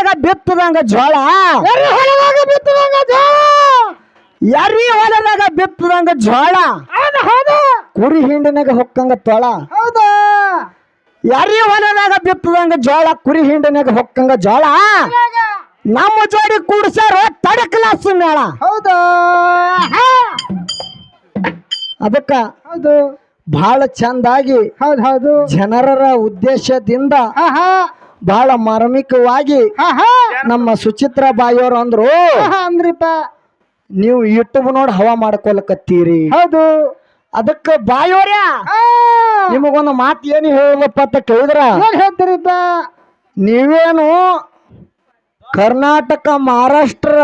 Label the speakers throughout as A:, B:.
A: ಹೊಲದಾಗ ಬಿತ್ತದಂಗ ಜೋಳ
B: ಎರಿ ಹೊಲದಾಗ ಬಿತ್ತದಂಗ ಜೋಳ
A: ಎರಿ ಹೊಲದಾಗ ಬಿತ್ತದಂಗ ಜೋಳ
B: ಹೌದು ಹೌದು.
A: ಕುರಿ ಹಿಂಡಿನಾಗ ಹೊಕ್ಕಂಗ ತೊಳ?
B: ಹೌದು.
A: ಎರಿ ಹೊಲದಾಗ ಬಿತ್ತದಂಗ ಜೋಳ ಕುರಿ ಹಿಂಡಿನಾಗ ಹೊಕ್ಕಂಗ ಜೋಳ ನಮ್ಮ ಜೋಡಿ ಕೂಡ್ಸಾರ ತಡಕ್ಲಾಸ್ ಮೇಳ.
B: ಹೌದು.
A: ಅದಕ್ಕ
B: ಹೌದು.
A: ಬಹಳ ಚಂದಾಗಿ
B: ಹೌದು ಹೌದು.
A: ಜನರರ ಉದ್ದೇಶದಿಂದ ಬಹಳ ಮಾರ್ಮಿಕವಾಗಿ ನಮ್ಮ ಸುಚಿತ್ರ ಬಾಯಿಯವರು ಅಂದ್ರು
B: ಅಂದ್ರಿಪ್ಪ.
A: ನೀವು ಯೂಟ್ಯೂಬ್ ನೋಡಿ ಹವಾ ಮಾಡ್ಕೊಳಕತ್ತೀರಿ
B: ಹೌದು.
A: ಅದಕ್ಕ ಬಾಯೋರ್ಯ. ನಿಮಗೊಂದು ಮಾತು ಏನು ಹೇಳಪ್ಪ ಅಂತ ಕೇಳಿದ್ರ?
B: ಹೇಳ್ತೀರಿಪ್ಪ?
A: ನೀವೇನು ಕರ್ನಾಟಕ ಮಹಾರಾಷ್ಟ್ರ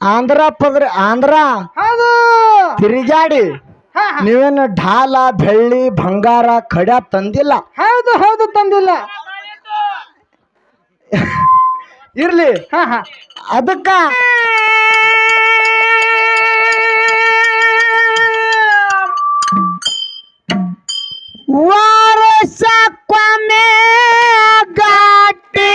A: ಆಂಧ್ರ ಪದ್ರ ಆಂಧ್ರ ತಿರುಗಾಡಿ. ನೀವೇನು ಢಾಲ ಬೆಳ್ಳಿ ಬಂಗಾರ ಖಡ ತಂದಿಲ್ಲ?
B: ಹೌದು ಹೌದು ತಂದಿಲ್ಲ.
A: ಇರ್ಲಿ.
B: ಹಾ ಹಾ.
A: ಅದಕ್ಕ ವಾರಸಕ್ಕೊಮ್ಮೆ ಗಾಟಿ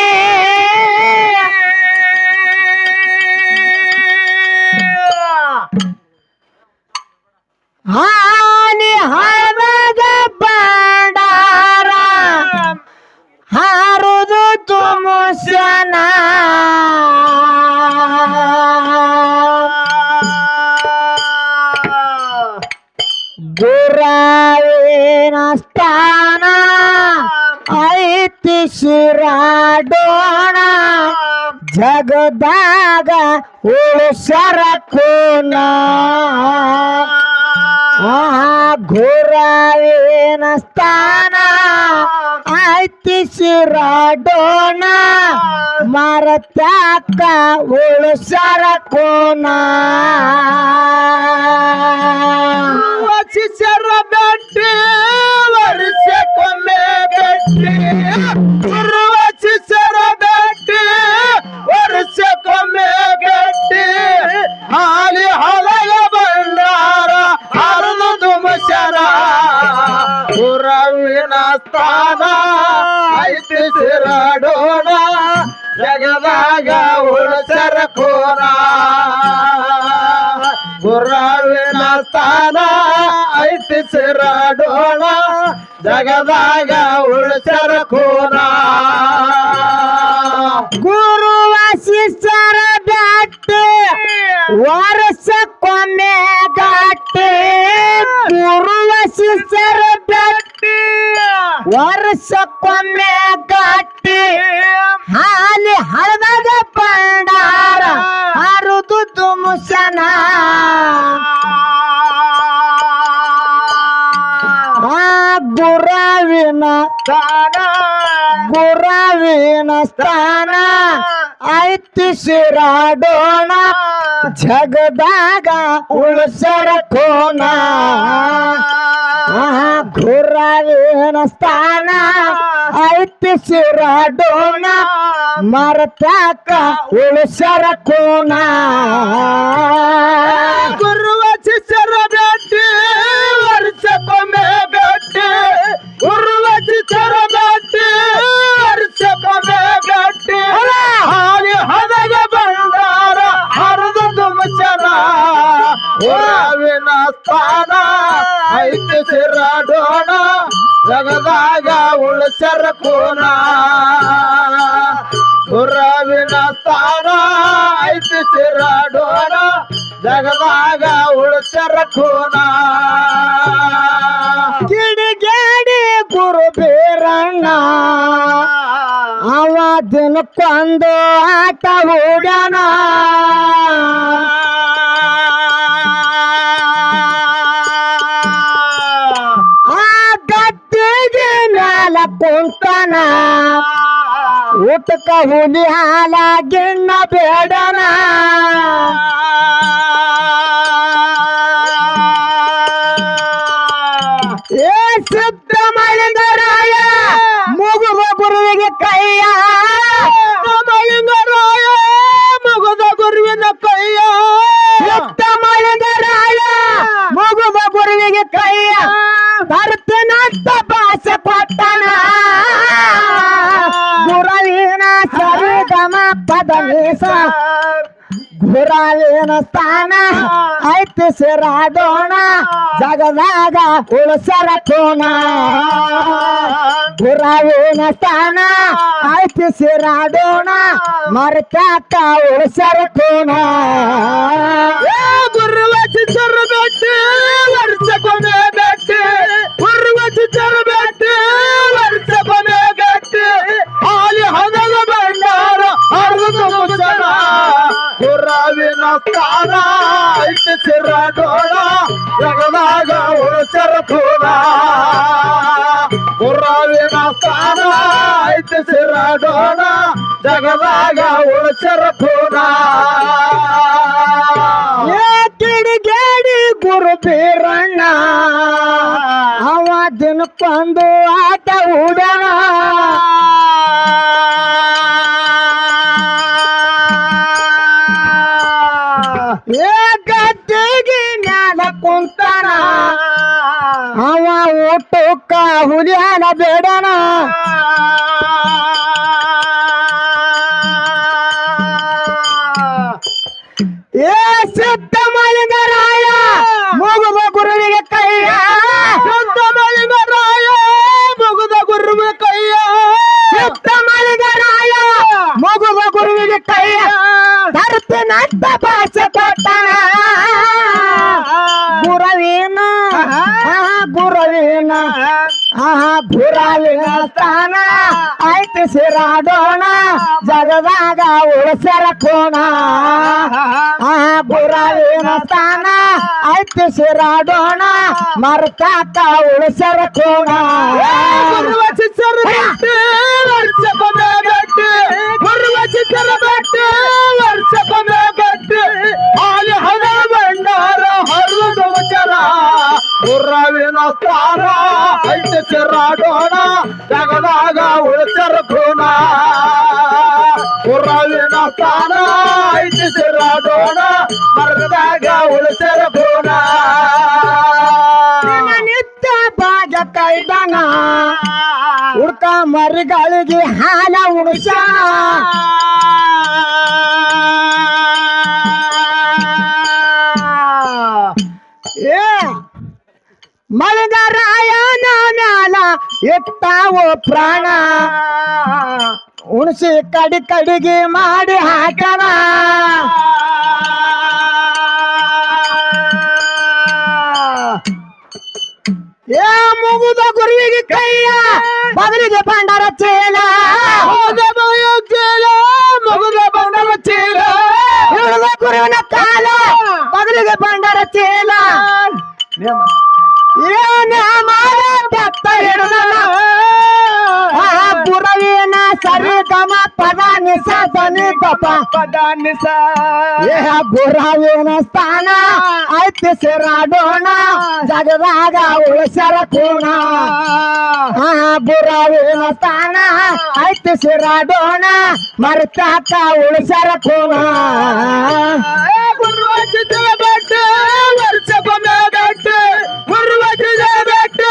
A: ಉಳಿಸರಕೋನ ಆ ಗುರಾವಿನ ಸ್ಥಾನ. ಐತಿ ಶಿರಾಡೋಣ ಮರತಾಕ ಉಳಿಸರಕೋನ ಶಿಷ್ಯರ ಬೆಟ್ಟಿ, ವರ್ಷಕ್ಕೊಮ್ಮೆ ಬೆಟ್ಟಿ. ಶಿಷ್ಯರ ಬೆಟ್ಟಿ, ವರ್ಷಕ್ಕೊಮ್ಮೆ ಬೆಟ್ಟಿ ಹಾಲಿ ಹೊಲಗ ಬಂಡಾರ ಹರಿದು ತುಮಸರ ಪುರವಿನ ಸ್ಥಾನ, ಐತಿ ಸಿರಡೋಣ, ಜಗದಾಗ ಉಳಸರ ಕೋನ ಪುರವಿನ ಸ್ಥಾನ, ಐತಿ ಸಿರಡೋಣ, ಜಗದಾಗ ಉಳಸರ ಕೋನ ವರ್ಷಕ್ಕೊಮ್ಮೆ ಕಟ್ಟಿ ಹಾಲಿ ಹಳದಾಗ ಬಂಡಾರ ಹರಿದು ತುಮುಸನ ಗುರವಿನ ಸ್ಥಾನ. ಗುರವಿನ ಸ್ಥಾನ ಐತಿ ಶಿರಾಡೋಣ ಜಗದಾಗ ಉಳಿಸರ ಆ ಗುರವಿನ ಸ್ಥಾನ ಐತಿ ಸಿರಾಡೋಣ ಮರತಾಕ ಉಳಿಸರ ಕೋಣ ಗುರುವ ಶಿಷ್ಯರ ಭೇಟಿ, ವರ್ಷಕ್ಕೊಮ್ಮೆ ಭೇಟಿ. ಗುರುವ ಶಿಷ್ಯರ ಭೇಟಿ, ವರ್ಷಕ್ಕೊಮ್ಮೆ ಭೇಟಿ. ಹಾಲಿ ಹದಗ ಬಂದಾರ, ಹರಿದ ತುಮಸರ ಗುರವಿನ ಸ್ಥಾನ ಐತಿ ಸಿರಾಡೋಣ, ಜಗದಾಗ ಉಳಿಸರ ಕೋನ. ಗುರವಿನ ಸ್ಥಾನ ಐತಿ ಸಿರಾಡೋಣ, ಜಗದಾಗ ಉಳಿಸರ ಕೋನ. ಕಿಡಿಗೇಡಿ ಗುರು ಬೀರಣ್ಣ, ಅವ ದಿನಕ್ಕೊಂದು ಆಟ ಹೂಡ್ಯಾನ ಕುಂತನ ಊಟಕ್ಕ ಹುಲಿ ಹಾಲ ಗಿಣ್ಣ ಬೇಡನ. ಮೀಸ ಗುರಾವೇನ ಸ್ಥಾನ. ಐತಿ ಸಿರಾಡೋಣ ಜಗದಾಗ ಉಳಸರ ಕೋಣ. ಗುರಾವೇನ ಸ್ಥಾನ. ಐತಿ ಸಿರಾಡೋಣ ಮರ್ತ್ಯಾಕ ಉಳಸರ ಕೋಣ.
B: ಗುರುವಚಿ ಬೆಟ್ಟಿ ವರ್ಷಕೊನೆ ಬೆಟ್ಟಿ. ಗುರುವಚಿ ಚರಬೆಟ್ಟಿ ಗುರಾವಿನ ಸ್ಥಾನ ಐತಿ ಸಿರಾಡೋಣ ಜಗದಾಗ ಉಳಿಸರ ಕೂನ ಗುರಾವಿನ ಸ್ಥಾನ ಐತಿ ಸಿರಾಡೋಣ ಜಗದಾಗ
A: ಏ ಕಿಡಿಗೇಡಿ ಗುರು ಬೀರಣ್ಣ. ಅವ ದಿನಕ್ಕೊಂದು ಆಟ ಹೂಡಣ ಊಟಕ್ಕ ಹುಲಿಯಾನ ಬೇಡಣ ಸಿರಾಡೋಣ ಜಗದಾಗ ಆಹಾ ಗುರವಿನ ಸ್ಥಾನ ಐತಿ ಸಿರಾಡೋಣ ಮರ್ತಾಕ ಉಳಸರ ಕೋಣ.
B: ಗುರುವ ಚಿತ್ರ ಬೆಟ್ಟಿ ಗುರುವ ಬೆಟ್ಟಿ ಸ್ಥಾನ ಐತೆ ಚಿರಾಡೋಣ ಜಗದಾಗ ಉಳಿಸರ ಖೂನ ಗುರ್ರವಿನ ಸ್ಥಾನ ಐತೆ ಚಿರಾಡೋಣ ಮರದಾಗ ಉಳಿಸರ ಖೂನ
A: ನಿತ್ಯ ಬಾಜ ಕೈದನ. ಹುಡ್ಕ ಮರಿಗಳಿಗೆ ಹಾಲ ಉಣಿಸ ಎತ್ತಾವೋ ಪ್ರಾಣ ಉಣಿಸಿ ಕಡಿ ಕಡಿಗೆ ಮಾಡಿ ಹಾಕಣ ಏ ಮುಗುದ ಗುರುವಿಗೆ ಕೈಯ ಬಗಲಿಗೆ ಭಂಡಾರ ಚೇಲ
B: ಮಗುದ ಬಂಡಲ ಚೀಲ
A: ಹಿಡಿದ ಗುರುವಿನ ಕಾಲ ಬಗಲಿಗೆ ಭಂಡಾರ ಚೇಲ ಪದ ನಿಸ ಧ್ವನಿ ದಪ
B: ಪದಾನಿಸ
A: ಏ ಗುರುವಿನ ಸ್ಥಾನ ಐತಿ ಸಿರಾಡೋಣ ಜಗದಾಗ ಉಳಿಸರ ಕೋಣ ಆ ಗುರುವಿನ ಸ್ಥಾನ ಐತಿ ಸಿರಾಡೋಣ ಮರ್ತಾಕ ಉಳಿಸರ ಕೋಣ
B: ಗುರುವಚಿತಲ ಬೆಟ್ಟ ವರ್ಷಕ್ಕೊಮ್ಮೆ ಗಟ್ಟಿ ಗುರುವಚಿತ ಬೆಟ್ಟ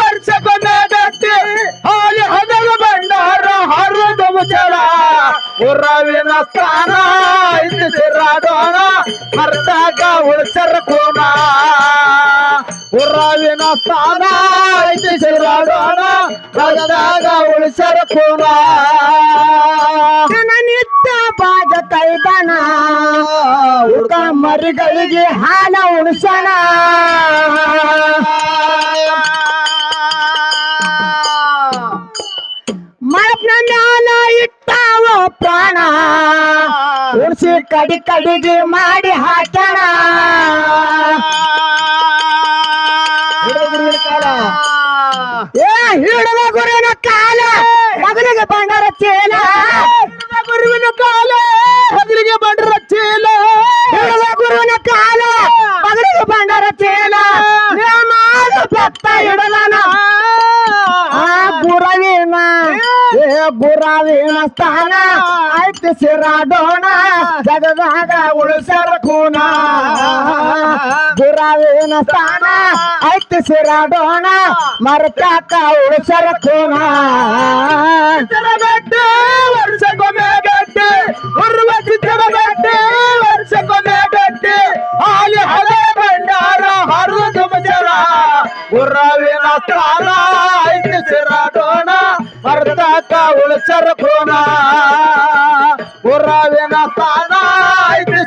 B: ವರ್ಷಕ್ಕೊಮ್ಮೆ ಗಟ್ಟಿ ಹಾಲಿ ಹದಲ ಭಂಡಾರ ಗುರವಿನ ಸ್ಥಾನ ಐತಿ ಸಿರಾಡೋಣ ಮರ್ದಾಗ ಉಳಿಸರ ಕೋಣ. ಗುರವಿನ ಸ್ಥಾನ ಐತಿ ಸಿರಾಡೋಣ ಮರ್ದಾಗ ಉಳಿಸರ ಕೋಣ.
A: ನನ್ನ ನಿತ್ಯ ಬಾಜ ಕೈದನ ಹುಡುಗ ಮರಿಗಳಿಗೆ ಹಾಲ ಉಣಿಸಣ ಮಳಪ್ನ ಮ್ಯಾಲ ಉರ್ಸಿ ಕಡಿ ಕಡಿಗೆ ಮಾಡಿ ಹಾಕ್ಯಾಣ ಏ ಹಿಡಿದ ಗುರುವಿನ ಕಾಲ. ಮಗನಿಗೆ ಬಂಡರ ಚೇಲ.
B: ಗುರುವಿನ ಕಾಲ. ಮಗನಿಗೆ ಬಂಡರ ಚೇಲ.
A: ಹಿಡಿದ ಗುರುವಿನ ಕಾಲ. ಮಗನಿಗೆ ಬಂಡರ ಚೇಲ. ಮಾಡು ಹಿಡದನ. ಪುರಾವೀಣ ಸ್ಥಾನ? ಐತಿ ಸಿರಾಡೋಣ. ಜಗದಾಗ ಉಳಿಸರ ಕೂನ. ಪುರಾವೀಣ ಸ್ಥಾನ? ಐತಿ ಸಿರಾಡೋಣ. ಮರತಾಕ ಉಳಿಸರ ಕೂನ.
B: ಗಡ್ಡೆ ವರ್ಷಕ್ಕೊಮ್ಮೆ ಗಡ್ಡೆ ಉರ್ವ ಚಿತ್ರದ ಗಡ್ಡೆ ಹಾಲಿ ಹಳೆ ಬಂಡಾರ ಹರಿದು ಮುಜರ ಪುರಾವೀಣ ಸ್ಥಾನ? ಐತಿ ಸಿರ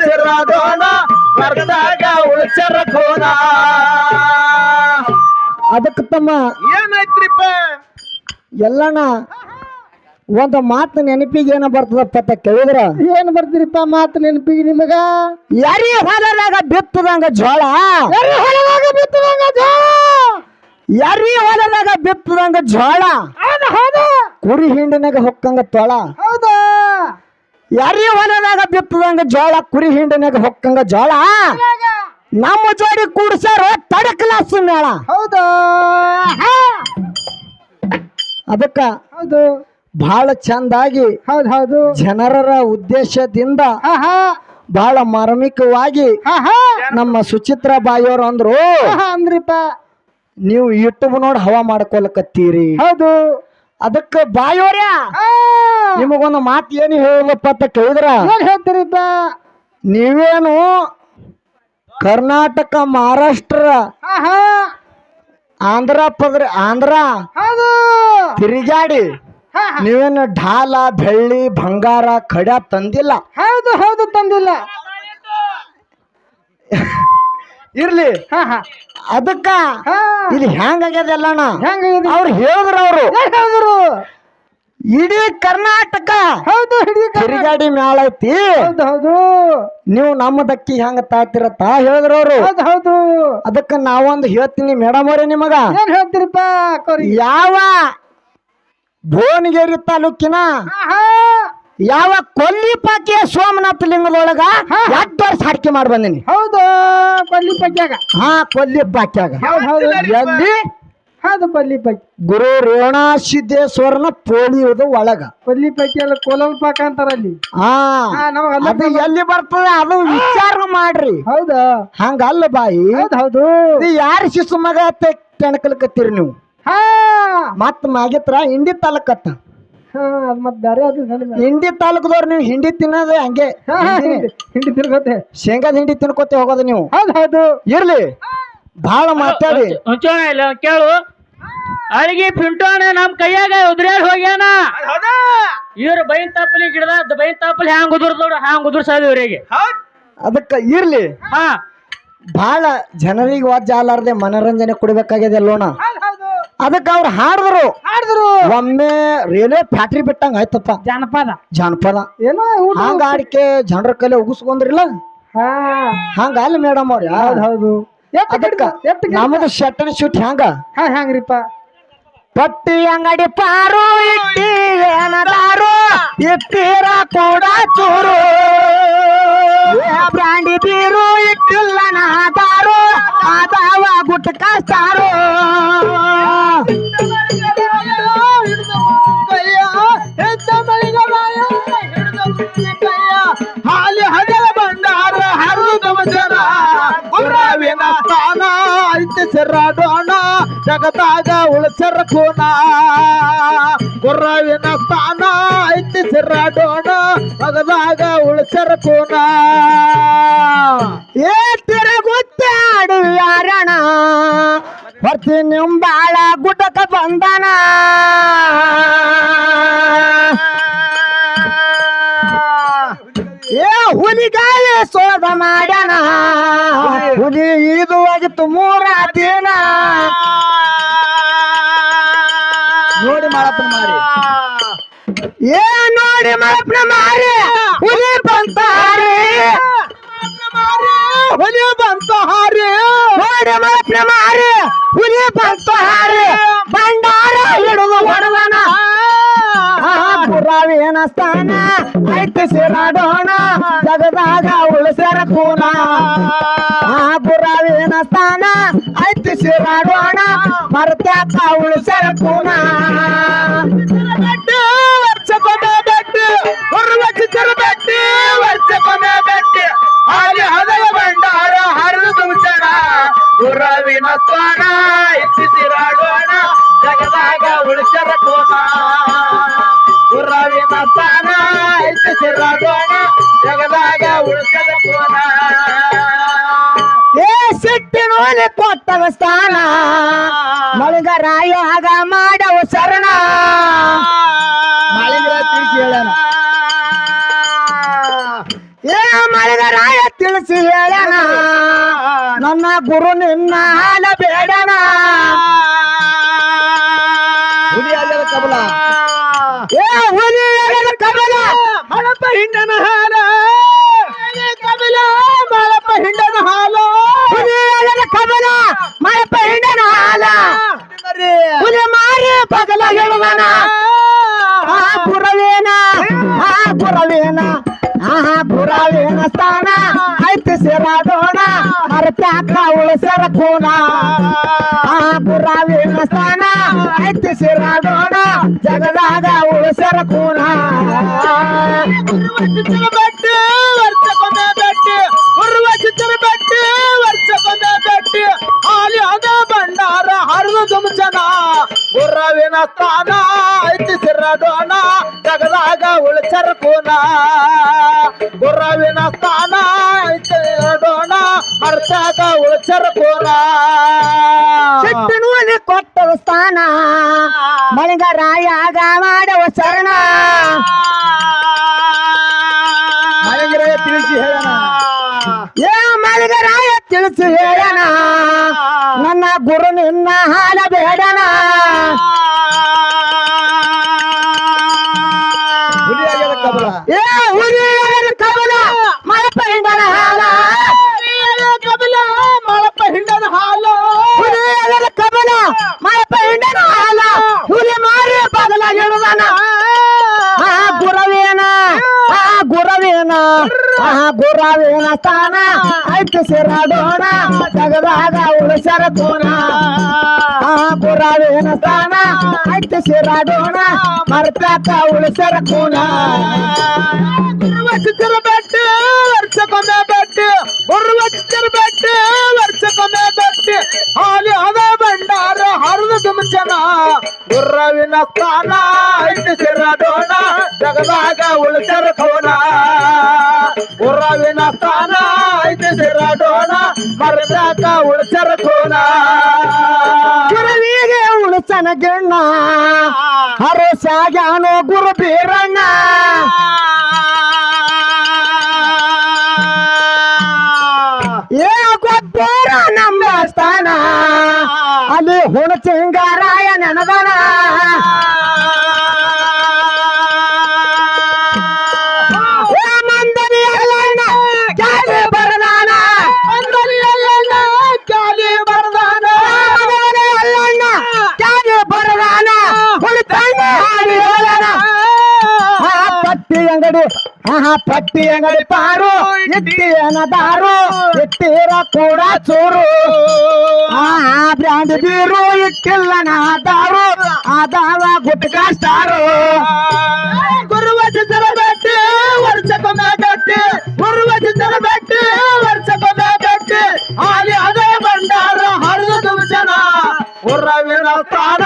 B: ಸಿರಾಡೋಣ ವರ್ಗದಾಗ ಉಳಿಸರ ಕೋನ?
A: ಅದಕ್ಕೆ ತಮ್ಮ
B: ಏನಾಯ್ತ್ರಿಪ್ಪ?
A: ಎಲ್ಲಣ್ಣ ಒಂದು ಮಾತು ನೆನಪಿಗೆ ಏನ ಬರ್ತದಪ್ಪ ಅಂತ ಕೇಳಿದ್ರ?
B: ಏನ್ ಬರ್ತೀರಿಪ್ಪ ಮಾತು ನೆನಪಿಗೆ ನಿಮಗ?
A: ಯಾರಿ ಹೊಲದಾಗ ಬಿತ್ತದಂಗ ಜೋಳ?
B: ಹೊಲದಾಗ ಬಿತ್ತದಂಗ ಜೋಳ?
A: ಯಾರಿ ಹೊಲದಾಗ ಬಿತ್ತದಂಗ ಜೋಳ? ಕುರಿ ಹಿಂಡಿನಾಗ ಹೊಕ್ಕಂಗ ತೊಳ.
B: ಹೌದಾ?
A: ಯಾರಿ ಹೊಲದಾಗ ಬಿತ್ತದಂಗ ಜೋಳ ಕುರಿ ಹಿಂಡಿನಾಗ ಹೊಕ್ಕಂಗ ಜೋಳ. ನಮ್ಮ ಜೋಡಿ ಕೂಡ್ಸಾರ ತಡಕಲಾಸು ಮೇಳ.
B: ಹೌದು?
A: ಅದಕ್ಕ
B: ಹೌದು.
A: ಬಹಳ ಚಂದಾಗಿ
B: ಹೌದು ಹೌದು.
A: ಜನರರ ಉದ್ದೇಶದಿಂದ ಬಹಳ ಮಾರ್ಮಿಕವಾಗಿ ನಮ್ಮ ಸುಚಿತ್ರ ಬಾಯಿಯವರು ಅಂದ್ರು
B: ಅಂದ್ರಿಪ್ಪ.
A: ನೀವು ಯೂಟ್ಯೂಬ್ ನೋಡಿ ಹವಾ ಮಾಡ್ಕೊಳಕತ್ತೀರಿ
B: ಹೌದು.
A: ಅದಕ್ಕ ಬಾಯೋರ್ಯ.
B: ಹಾ
A: ನಿಮಗೊಂದು ಮಾತು ಏನು ಹೇಳಪ್ಪ ಅಂತ ಕೇಳಿದ್ರ?
B: ಹೇಳ್ತೀರಿಪ್ಪ?
A: ನೀವೇನು ಕರ್ನಾಟಕ ಮಹಾರಾಷ್ಟ್ರ ಆಂಧ್ರ ಪದ್ರ ಆಂಧ್ರ ತಿರುಗಾಡಿ ನೀವೇನು ಢಾಲ ಬೆಳ್ಳಿ ಬಂಗಾರ ಕಡ ತಂದಿಲ್ಲ?
B: ಹೌದು ಹೌದು ತಂದಿಲ್ಲ.
A: ಇರ್ಲಿ.
B: ಹಾ ಹಾ.
A: ಅದಕ್ಕ
B: ಹಾ.
A: ಇದು
B: ಹೆಂಗ ಇದು
A: ಅವ್ರು ಹೇಳಿದ್ರು ಅವರು.
B: ಹೇಳಿದ್ರು?
A: ಇಡೀ ಕರ್ನಾಟಕ
B: ಹೌದು ಹಿಡಿ
A: ತಿರುಗಾಡಿ ಮ್ಯಾಳ ಐತಿ.
B: ಹೌದು ಹೌದು.
A: ನೀವು ನಮ್ಮ ದಕ್ಕಿ ಹೆಂಗ ತಾತಿರತ್ತ ಹೇಳಿದ್ರ ಅವರು.
B: ಹೌದು ಹೌದು.
A: ಅದಕ್ಕ ನಾವೊಂದು ಹೇಳ್ತೀನಿ ಮೇಡಮ್ ಅವ್ರೆ ನಿಮಗ.
B: ಏನ್ ಹೇಳ್ತೀರಿಪ್ಪ
A: ಯಾವ ಭುವನಗಿರಿ ತಾಲೂಕಿನ
B: ಹಾ
A: ಯಾವ ಕೊಲ್ಲಿಪಾಕಿಯ ಸೋಮನಾಥ ಲಿಂಗದೊಳಗ ಎಂಟು ವರ್ಷ ಹಾಡಿಕೆ ಮಾಡಿ ಬಂದಿನಿ.
B: ಹೌದು ಕೊಲ್ಲಿ
A: ಹಾ ಕೊಲ್ಲಿಪಾಕ್ಯಾಗ.
B: ಹೌದು ಹೌದು
A: ಎಲ್ಲಿ?
B: ಹೌದು ಕೊಲ್ಲಿ ಪಗ್ಗಿ
A: ಗುರು ರೋಣ ಸಿದ್ದೇಶ್ವರನ ಪೋಳಿಯೋದು ಒಳಗ.
B: ಕೊಲ್ಲಿ ಎಲ್ಲ ಕೋಲಂ ಪಾಕ ಅಂತಾರ ಅಲ್ಲಿ
A: ಹಾ
B: ಹಾ ನಮಗ ಅಲ್ಲ
A: ಅದು ಎಲ್ಲಿ ಬರ್ತದೆ ಅದು ವಿಚಾರ ಮಾಡ್ರಿ.
B: ಹೌದು.
A: ಹಂಗಲ್ಲ ಬಾಯಿ.
B: ಹೌದು ಹೌದು.
A: ಇದು ಯಾರ ಶಿಶು ಮಗ ತೆಣಕಲ್ಕತ್ತೀರಿ ನೀವು?
B: ಹಾ.
A: ಮತ್ ಮಾಗಿತ್ರ ಹಿಂಡಿ ತಾಲೂಕತ್ತ.
B: ಹಾ ಅದ್ ಮತ್ ಅದು.
A: ಹಿಂಡಿ ತಾಲೂಕದವ್ರು ನೀವು ಹಿಂಡಿ ತಿನ್ನೋದೇ ಹಂಗೆ.
B: ಹಿಂಡಿ ತಿನ್ಕೋತೆ. ತಿರ್ಗೋತೆ
A: ಶೇಂಗಾದ ಹಿಂಡಿ ತಿನ್ಕೋತೆ ಹೋಗೋದು ನೀವು.
B: ಹೌದು ಹೌದು.
A: ಇರ್ಲಿ. ಬಹಳ ಮಾತಾಡಿ.
C: ಇಲ್ಲ ಕೇಳು. ಅಳಿಗೆ ಪಿಂಟೋಣ ನಮ್ ಕೈಯಾಗ ಉದ್ರ್ಯಾಡ್ ಹೋಗ್ಯಾನ. ಇವ್ರ ಬೈನ್ ತಾಪಲಿ ಗಿಡದ ಬೈನ್ ತಾಪಲಿ ಹ್ಯಾಂಗ್ ಉದುರ್ದೋಡು ಹ್ಯಾಂಗ್ ಉದುರ್ಸೋದು ಇವರಿಗೆ.
A: ಅದಕ್ಕ ಇರ್ಲಿ.
C: ಹಾ.
A: ಬಹಳ ಜನರಿಗೆ ವಾಜ್ಯ ಆಲಾರ್ದೆ ಮನರಂಜನೆ ಕೊಡ್ಬೇಕಾಗಿದೆ ಅಲ್ಲೋಣ. ಅದಕ್ಕ ಅವ್ರು ಹಾಡಿದ್ರು.
B: ಹಾಡಿದ್ರು.
A: ಒಮ್ಮೆ ರೈಲ್ವೆ ಫ್ಯಾಕ್ಟ್ರಿ ಬಿಟ್ಟಂಗ ಆಯ್ತಪ್ಪ.
B: ಜಾನಪದ.
A: ಜಾನಪದ.
B: ಏನೋ
A: ಹಂಗ ಆಡಿಕೆ ಜನರ ಕಲೆ ಉಗಿಸ್ಕೊಂಡ್ರಿಲ್ಲ?
B: ಹಾ.
A: ಹಂಗ ಅಲ್ಲಿ ಮೇಡಮ್ ಅವ್ರ
B: ಹೌದು?
A: ನಮ್ಮದು ಶೆಟ್ಟನ ಶೂಟ್ ಹೆಂಗ
B: ಹಾ ಹೆಂಗ್ರಿಪ್ಪ
A: ಪಟ್ಟಿ ಅಂಗಡಿ ಪಾರು ಇಟ್ಟಿ ಏನದಾರು ಇಟ್ಟಿರ ಕೂಡ ಚೂರು. ಬ್ರಾಂಡಿ ಬೀರು ಇಟ್ಟಿಲ್ಲ ನಾದಾರು ಆದಾವ ಗುಟ್ಕ ಸಾರು.
B: ಐತಿ ಸಿರಾಡೋಣ ಜಗದಾಗ ಉಳಿಸರ ಕೋಣ ಗುರಾವಿನ ಸ್ಥಾನ ಐತಿ ಸಿರಾಡೋಣ ಜಗದಾಗ ಉಳಿಸರ ಕೋಣ
A: ಏ ತಿರುಗುತ್ತಾಡು ಯಾರಣ? ಬರ್ತಿ ನಿಂಬಾಳ ಗುಡಕ ಬಂದನ? ಏ ಹುಲಿಗಾಯ ಸೋದ ಮಾಡ್ಯಾನ? ಹುಲಿ ಇದು ಆಗಿತ್ತು ಮೂರ ದಿನ
B: ನೋಡಿ ಮಾಡಪ್ಪನ ಮಾಡಿ.
A: ಏ ನೋಡಿ ಮಳಪ್ನ ಮಾರಿ ಹುಲಿ ಬಂತಾರಿ
B: ಹುಲಿ ಬಂತ ಹಾರಿ.
A: ನೋಡಿ ಮಳಪ್ನ ಮಾರಿ ಹುಲಿ ಬಂತ ಹಾರಿ. ಭಂಡಾರ ಹಿಡಿದು ಹೊಡೆದನ. ಪುರಾವೇನ ಸ್ಥಾನ? ಐತಿ ಸಿರಾಡೋಣ. ಜಗದಾಗ ಉಳಿಸ್ಯಾರ ಕೂನ. ಪುರಾವೇನ ಸ್ಥಾನ? ಐತಿ ಸಿರಾಡೋಣ ಮರ್ತ್ಯಾಕ ಉಳಿಸ್ಯಾರ
B: ಬೆಟ್ಟಿ ವರ್ಷಕ್ಕೊಮ್ಮೆ ಬೆಟ್ಟಿ ಹೊರವಚ್ಚಿ ಬೆಟ್ಟಿ ವರ್ಷಕ್ಕೊಮ್ಮೆ ಬೆಟ್ಟಿ. ಹಾಲಿ ಹದಯ ಭಂಡಾರ ಹರಿದು ತುಂಬಿಸಣ ಗುರವಿನ ಸ್ಥಾನ ಎತ್ತಿಸಿರಾಡೋಣ ಜಗದಾಗ ಉಳಿಸರ ಕೋನ ಗುರವಿನ ಸ್ಥಾನ
A: ಸಿಟ್ಟಿನೋಲಿ ಕೊಟ್ಟವ ಸ್ಥಾನ. ಮಳಗರಾಯಾಗ ಮಾಡವ ಶರಣ.
B: ಮಾಳಿಂಗರಾಯ
A: ತಿಳಿಸಿ ಹೇಳಣ ಏ ಮಳೆಗರಾಯ ತಿಳಿಸಿ ಹೇಳಣ. ನನ್ನ ಗುರು ನಿನ್ನ ಹಾಲ ಬೇಡಣ. ಕಬಲ ಏ ಹುಲಿ ಕಬಲ
B: ಮಳಪ ಹಿಂಡನ ಹಾಲ. ಕಬಲ ಮಳಪ ಹಿಂಡನ ಹುಲಿ.
A: ಆಗದ ಕಬಲ ಮಳಪ ಹಿಂಡನ ಹಾಲ ಹುಲಿ ಮಾರಿ ಪಗಲ ಹೇಳುವನ ಆ ಪುರವೇನ ಆ ಪುರವೇನ ಆಹಾ ಪುರವೇನ ಸ್ಥಾನ ಐತಿ ಸಿರಾಡೋಣ ಮರತ್ಯಾಕ ಉಳಿಸರ ಕೋಣ ಆ ಪುರವೇನ ಸ್ಥಾನ ಐತಿ ಸಿರಾಡೋಣ ಜಗದಾಗ ಉಳಿಸರ ಕೋಣ
B: ಚಿತ್ರ ಬೆಟ್ಟಿ ವರ್ಷಕ್ಕೊಮ್ಮೆ ಬೆಟ್ಟಿ ಹರಿದ ದುಮ್ಚನ ಗುರ್ರವಿನ ಸ್ಥಾನ ಐತಿ ಸಿರಡೋಣ ಜಗದಾಗ ಉಳಿಸರ ಕೋನ. ಗುರ್ರವಿನ ಸ್ಥಾನ ಐತಿ ಸಿರಡೋಣ ಮರ್ತಾಗ ಉಳಿಸರ ಕೋನ.
A: ಕೊಟ್ಟರು ಸ್ಥಾನ ಮಳಿಗರಾಯಾಗ ಮಾಡವ ಶರಣ.
B: ಮನೆಗಿರೇ ತಿಳಿಸಿ ಹೇಳೋಣ.
A: ಏ ಮಳಿಗರಾಯ ತಿಳಿಸಿ ಹೇಳ ನನ್ನ ಗುರು ನಿನ್ನ ಆ ಗುರವೇನ ಸ್ಥಾನ ಐತಿ ಸಿರಾಡೋಣ ಜಗದಾಗ ಉಳಿಸರ ಕೋಣ ಆ ಗುರವೇನ ಸ್ಥಾನ ಐತಿ ಸಿರಾಡೋಣ ಮರ್ತಾಕ ಉಳಿಸರ ಕೋಣ
B: ಗುರುವ ಚಿತ್ರ ಬೆಟ್ಟಿ, ವರ್ಷಕ್ಕೊಮ್ಮೆ ಬಟ್ಟೆ ಗುರುವ ಚಿತ್ರ ಬೆಟ್ಟಿ, ವರ್ಷಕ್ಕೊಮ್ಮೆ ಬೆಟ್ಟಿ. ಹಾಲಿ ಅದ ಬಂಡಾರ ಹರಿದು ದುಮ್ಚನ ಗುರ್ರವಿನ ಸ್ಥಾನ ಐತಿ ಸಿರಡೋಣ ಜಗದಾಗ ಉಳಿಸರ ಕೋಣ ಗುರ್ರವಿನ ಸ್ಥಾನ ಐತಿ ಸಿರಡೋಣ ಮರದಾಗ ಉಳಿಸರ ಕೋಣ
A: ಗುರುವಿಗೆ ಉಳಿಸನ ಗೆಣ್ಣ ಹರಸಾಗ್ಯಾನೋ ಗುರು ಬೀರಣ್ಣ. ಹೇಳಣ ಆ ಪಟ್ಟಿ ಅಂಗಡಿ ಆಹಾ ಪಟ್ಟಿ ಅಂಗಡಿ ಪಾರು ಇಟ್ಟಿಯನ ದಾರು ಇಟ್ಟಿರ ಕೂಡ ಚೂರು ಆ ಬ್ರ್ಯಾಂಡ್ ಬೀರು ಇಟ್ಟಿಲ್ಲ ನಾ ದಾರು ಅದಾವ ಗುಟ್ಕ ಸ್ಟಾರು
B: ಗುರುವ ಚಿತ್ರ ಬೆಟ್ಟಿ ವರ್ಷಕ್ಕೊಮ್ಮೆ ಬೆಟ್ಟಿ ಗುರುವ ಚಿತ್ರ ಬೆಟ್ಟಿ ವರ್ಷಕ್ಕೊಮ್ಮೆ ಬೆಟ್ಟಿ ಹಾಲಿ ಉರ್ರವಿನ ಸ್ಥಾನ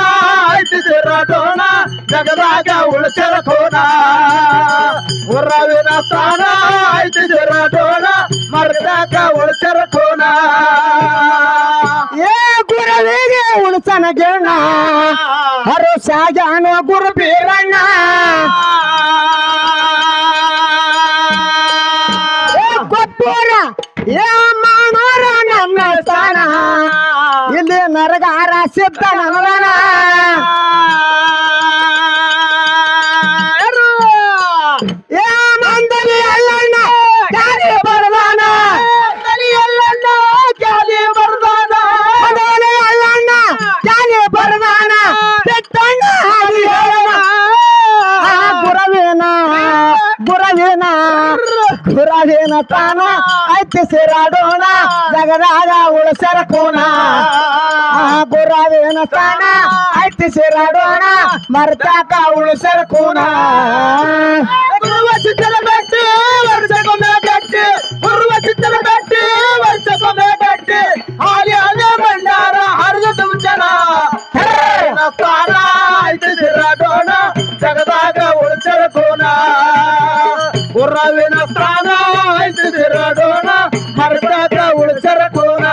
B: ಐತಿ ಸಿರಡೋಣ ಜಗದಾಗ ಉಳಿಸರ ಕೋಣ. ಉರ್ರವಿನ ಸ್ಥಾನ ಐತಿ ಸಿರಡೋಣ ಮರ್ದಾಗ ಉಳಿಸರ ಕೋಣ.
A: ಏ ಗುರುವಿಗೆ ಉಳಿಸನ ಗೆಣ್ಣ ಹರು ಶಾಜಾನು ಗುರು ಬೀರಣ್ಣ. ಸಿದ್ಧ ಗುರವೇನ ಗುರವೇನ ತಾನ? ಐತಿ ಸಿರಾಡೋಣ. ಜಗದಾಗ ಉಳಿಸರ ಕೋಣ ಆ ಗುರವೇನ ತಾನ? ಐತಿ ಸಿರಾಡೋಣ. ಮರ್ತಾಕ ಉಳಿಸರ ಕೋಣ
B: ಗುರುವ ಚಿತ್ರ ಬೆಟ್ಟಿ ವರ್ಷಕ್ಕೊಮ್ಮೆ ಬೆಟ್ಟಿ. ಗುರುವ ಚಿತ್ರ ಬೆಟ್ಟಿ ವರ್ಷಕ್ಕೊಮ್ಮೆ ಬೆಟ್ಟಿ. ಹಾಲಿ ಅದೇ ಭಂಡಾರ, ಹರಿದ ದುಮ್ಚನ ಸ್ಥಾನ కుర్రవిన స్థానం అయితే తిరగోన మరదాత ఉడిచర కోన